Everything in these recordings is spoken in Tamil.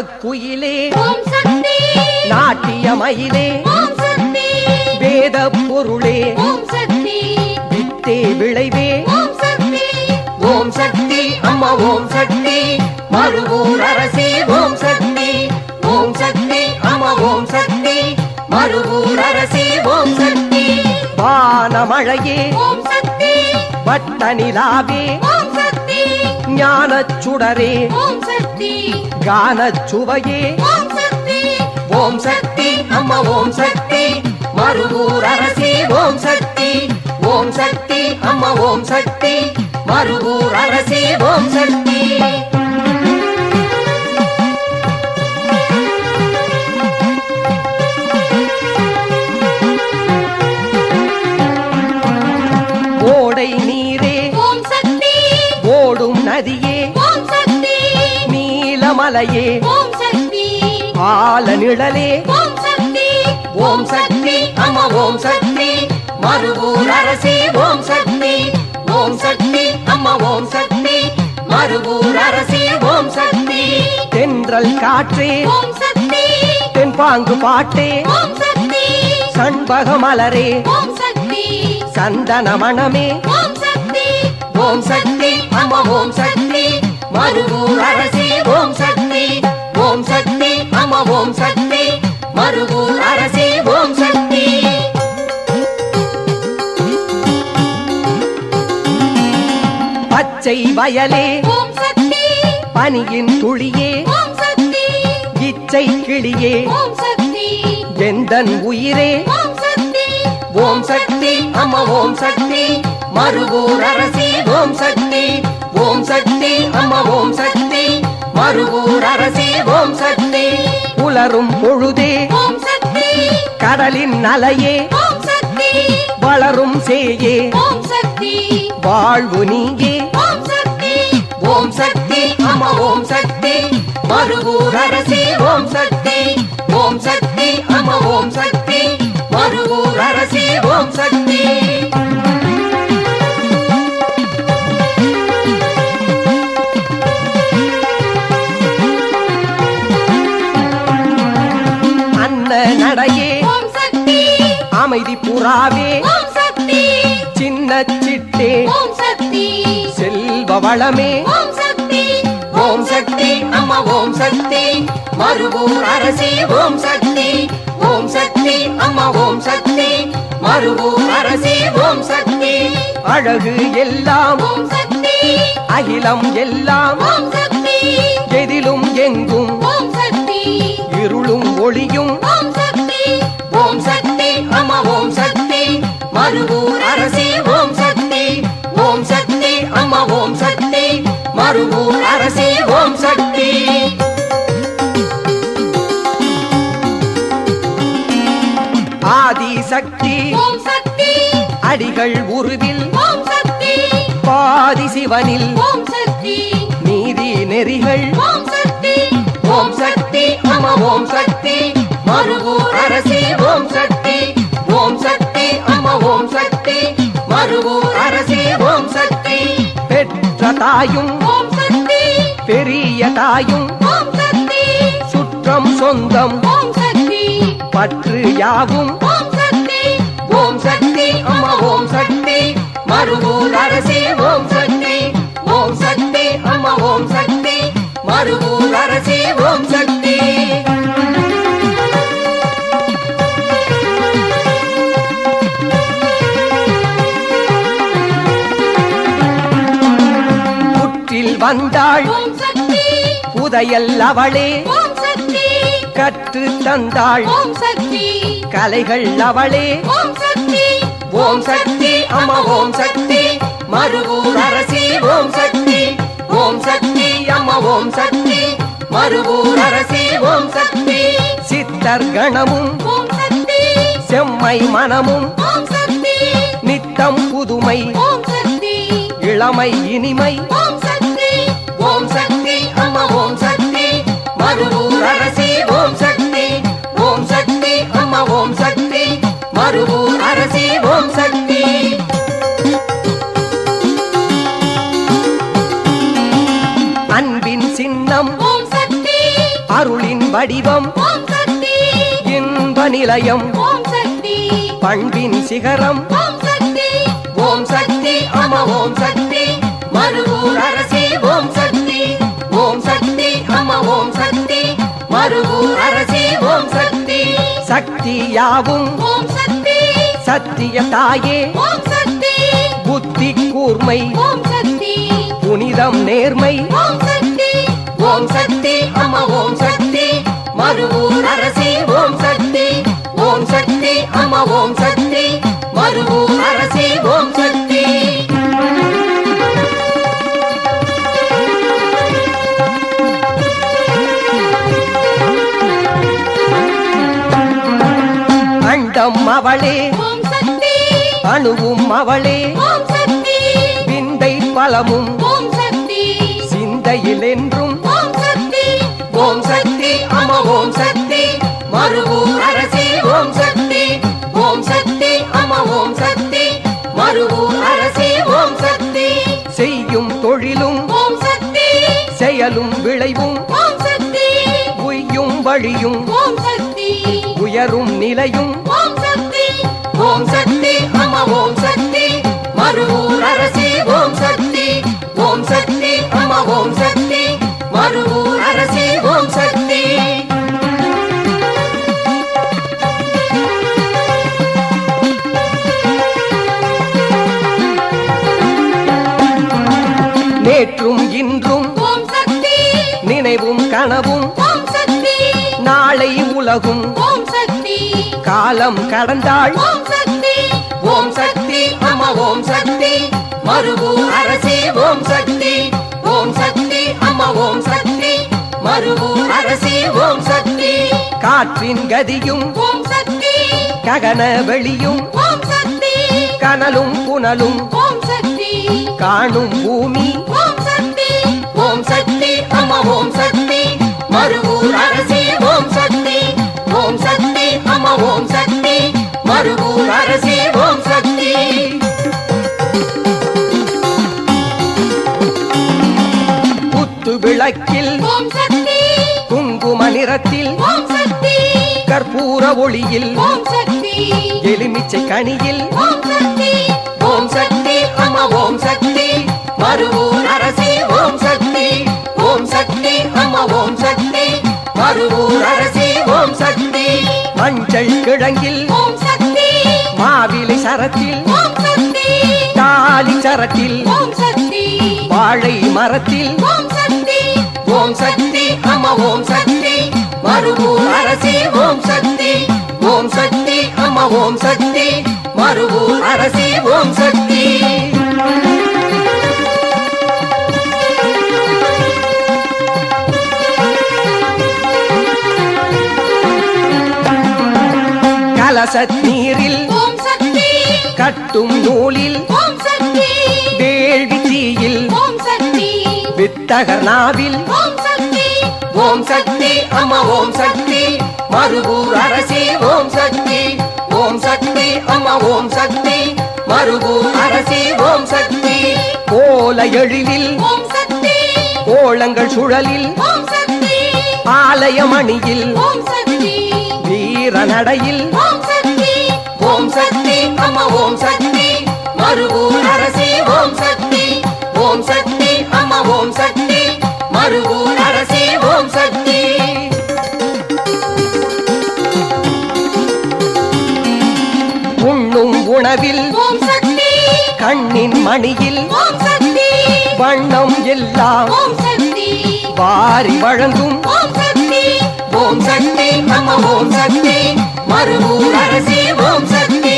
சக்தி நாட்டியமயிலே வேத பொருளே வித்தே விளைவே ஓம் சக்தி அம்மா ஓம் சக்தி மறுவூர் அரசே ஓம் சக்தி ஓம் சக்தி அம்மா ஓம் சக்தி மறுவூர் அரசே ஓம் சக்தி வானமழையே வட்ட நிலாவே ஓம் சக்தி ஞானச் சுடரே ஓம் சக்தி. கானச் சுவையே ஓம் சக்தி. ஓம் சக்தி அம்மா ஓம் சக்தி. மறுவூர் அரசே ஓம் சக்தி. ஓம் சக்தி அம்மா ஓம் சக்தி. மறுவூர் அரசே ஓம் சக்தி. நீலமலையே ஓம் சக்தி ஆல நிழலே ஓம் சக்தி ஓம் சக்தி அம்மா ஓம் சக்தி மறுவூர் அரசே ஓம் சக்தி ஓம் சக்தி அம்மா ஓம் சக்தி மறுவூர் அரசே ஓம் சக்தி தென்றல் காற்றே ஓம் சக்தி தென்பாங்கு பாட்டே ஓம் சக்தி சண்பக மலரே ஓம் சக்தி சந்தன மணமே ஓம் சக்தி ஓம் சக்தி அம்மா ஓம் சக்தி மறுவூர் அரசே ஓம் சக்தி ஓம் சக்தி அம்மா ஓம் சக்தி மறுவூர் அரசே ஓம் சக்தி பச்சை வயலே ஓம் சக்தி பனியின் துளியே ஓம் சக்தி இச்சை கிளியே ஓம் சக்தி எந்தன் உயிரே ஓம் சக்தி ஓம் சக்தி அம்மா ஓம் சக்தி மறுவூர் அரசே ஓம் சக்தி ஓம் சக்தி அம்மா ஓம் சக்தி மறுவூர் அரசே ஓம் சக்தி. புலரும் பொழுதே ஓம் சக்தி. கடலின் அலையே ஓம் சக்தி. வளரும் சேயே ஓம் சக்தி. வாழ்வு நீங்கே ஓம் சக்தி. ஓம் சக்தி அம்மா ஓம் சக்தி. மறுவூர் அரசே ஓம் சக்தி. ஓம் சக்தி அம்மா ஓம் சக்தி. மறுவூர் அரசே ஓம் சக்தி. சக்தி சின்ன சிட்டே செல்வ வளமே ஓம் சக்தி அம்மா ஓம் சக்தி மறுவூர் அரசே ஓம் சக்தி ஓம் சக்தி அம்மா ஓம் சக்தி மறுவூர் அரசே ஓம் சக்தி அழகு எல்லாம் ஓம் சக்தி அகிலம் எல்லாம் ஓம் சக்தி எதிலும் எங்கும் ஓம் சக்தி இருளும் ஒளியும் ஓம் சக்தி அம்மா ஓம் சக்தி மறுவூர் அரசே ஓம் சக்தி ஓம் சக்தி அம்மா ஓம் சக்தி மறுவூர் அரசே ஓம் சக்தி ஆதி சக்தி ஓம் சக்தி அடிகள் உருவில் ஓம் சக்தி பாதி சிவனில் ஓம் சக்தி நீதி நெறிகள் ஓம் சக்தி ஓம் சக்தி அம்மா ஓம் சக்தி மறுவூர் அரசே ஓம் சக்தி தாயும் பெரிய தாயும் சுற்றம் சொந்தம் பற்று யாவும் ஓம் சக்தி. அம்மா ஓம் சக்தி. மறுவூர் அரசே ஓம் சக்தி. வந்தாள் புதையல் அவளே கற்று தந்தாள் கலைகள் அவளே ஓம் சக்தி அம்மா ஓம் சக்தி மறுவூர் அரசே ஓம் சக்தி ஓம் சக்தி அம்மா ஓம் சக்தி மறுவூர் அரசே ஓம் சக்தி சித்தர் கணமும் செம்மை மனமும் நித்தம் புதுமை இளமை இனிமை ஓம் சக்தி அம்மா ஓம் சக்தி. மறுவூர் அரசே ஓம் சக்தி. ஓம் சக்தி அம்மா ஓம் சக்தி. மறுவூர் அரசே ஓம் சக்தி. அன்பின் சின்னம் ஓம் சக்தி. அருள் வடிவம் ஓம் சக்தி. இன்ப நிலையம் ஓம் சக்தி. பண்பின் சிகரம். ஓம் சக்தி. ஓம் சக்தி அம ஓம் சக்தி. மறுவூர் அரசி சக்தி. சக்தி யாவும் ஓம் சக்தி. சத்திய தாயே புத்தி கூர்மை புனிதம் நேர்மை. ஓம் சக்தி. ஓம் சக்தி. அம ஓம் சக்தி. அவளே அணுவும் அவளே விந்தை பலமும் சிந்தையில் என்றும் ஓம் சக்தி ஓம் சக்தி அம ஓம் சக்தி மறுவூர் அரசி ஓம் சக்தி ஓம் சக்தி அம ஓம் சக்தி மறுவூர் அரசி ஓம் சக்தி செய்யும் தொழிலும் ஓம் சக்தி செயலும் விளைவும் ஓம் சக்தி உய்யும் வழியும் ஓம் சக்தி உயரும் நிலையும் ஓம் ஓம் சக்தி. மறுவூர் அரசி ஓம் சக்தி. ஓம் சக்தி அம ஓம் சக்தி. மறுவூர் அரசி ஓம் சக்தி. நேற்றும் இன்றும் ஓம் சக்தி. நினைவும் கனவும் ஓம் சக்தி. நாளை உலகும் ஓம் சக்தி. காலம் கடந்தாள் ஓம் சக்தி. அம ஓம் சக்தி மறுவூர் அரசி ஓம் சக்தி ஓம் சக்தி அம ஓம் சக்தி மறுவூர் அரசி ஓம் சக்தி காற்றின் கதியும் ஓம் சக்தி ககன வெளியும் ஓம் சக்தி கனலும் புனலும் ஓம் சக்தி காணும் பூமி ஓம் சக்தி ஓம் சக்தி அம ஓம் சக்தி மறுவூர் அரசி ஓம் சக்தி ஓம் சக்தி அம ஓம் சக்தி மறுவூர் அரசி ஓம் சக்தி விளக்கில் குங்கும நிறத்தில் கற்பூர ஒளியில் எலுமிச்சை கனியில் ஓம் சக்தி ஓம் சக்தி அம ஓம் சக்தி மறுவூர் அரசி ஓம் சக்தி ஓம் சக்தி அம ஓம் சக்தி மறுவூர் அரசி ஓம் சக்தி மஞ்சள் கிழங்கில் மாவிலை சரத்தில் தாலி சரத்தில் ஓம் சக்தி வாழை மரத்தில் ஓம் சக்தி. மறுவூர் அரசி ஓம் சக்தி. ஓம் சக்தி அம ஓம் சக்தி. மறுவூர் அரசி ஓம் சக்தி. கலசத் நீரில் ஓம் சக்தி. கட்டும் நூலில் ஓம் சக்தி. வேள்வி தீயில் ஓம் சக்தி. வித்தகர் நாவில் ஓம் ஓம் சக்தி அம ஓம் சக்தி மறுவூர் அரசி ஓம் சக்தி ஓம் சக்தி அம ஓம் சக்தி மறுவூர் அரசி ஓம் சக்தி கோல எழிலில் ஓம் சக்தி கோலங்கள் சுழலில் ஆலயமணியில் வீர நடையில் ஓம் சக்தி ஓம் சக்தி அம ஓம் சக்தி மறுவூர் அரசி ஓம் சக்தி ஓம் சக்தி அம ஓம் சக்தி மறுவூர் சக்தி கண்ணின் மணியில் வண்ணம் எல்லாம் வாரி வழங்கும் ஓம் சக்தி அம ஓம் சக்தி மறுவூர் அரசி ஓம் சக்தி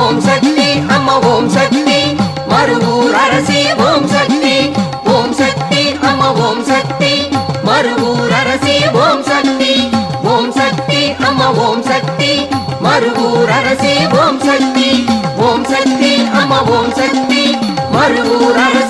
ஓம் சக்தி அம ஓம் சக்தி மறுவூர் அரசி ஓம் சக்தி ஓம் சக்தி அம ஓம் சக்தி மறுவூர் அரசி ஓம் சக்தி ஓம் சக்தி அம ஓம் சக்தி மறுவூர் அரசி ஓம் சக்தி ஓம் சக்தி அம ஓம் மறுவூர் அரசி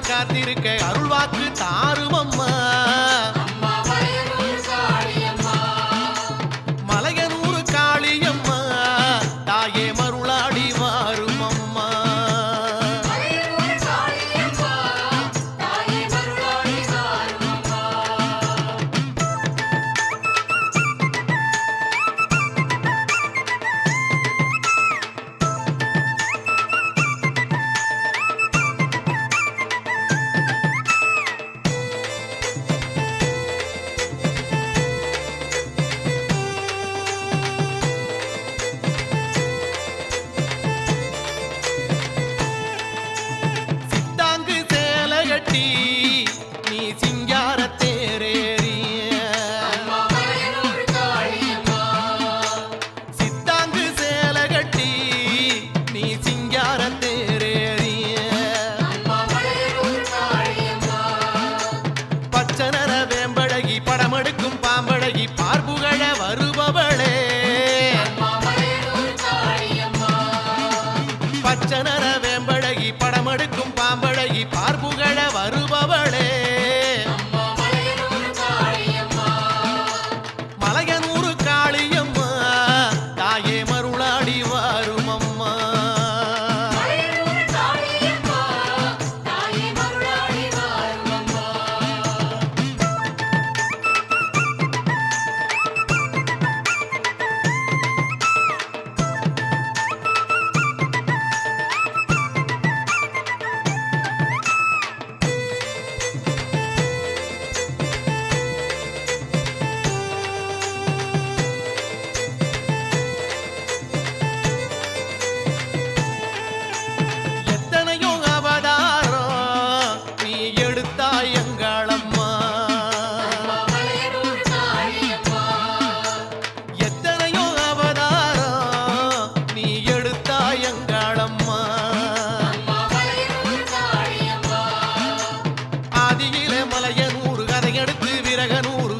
காத்திருக்க அருள்வாக்கு தாருமம்மா. Caganur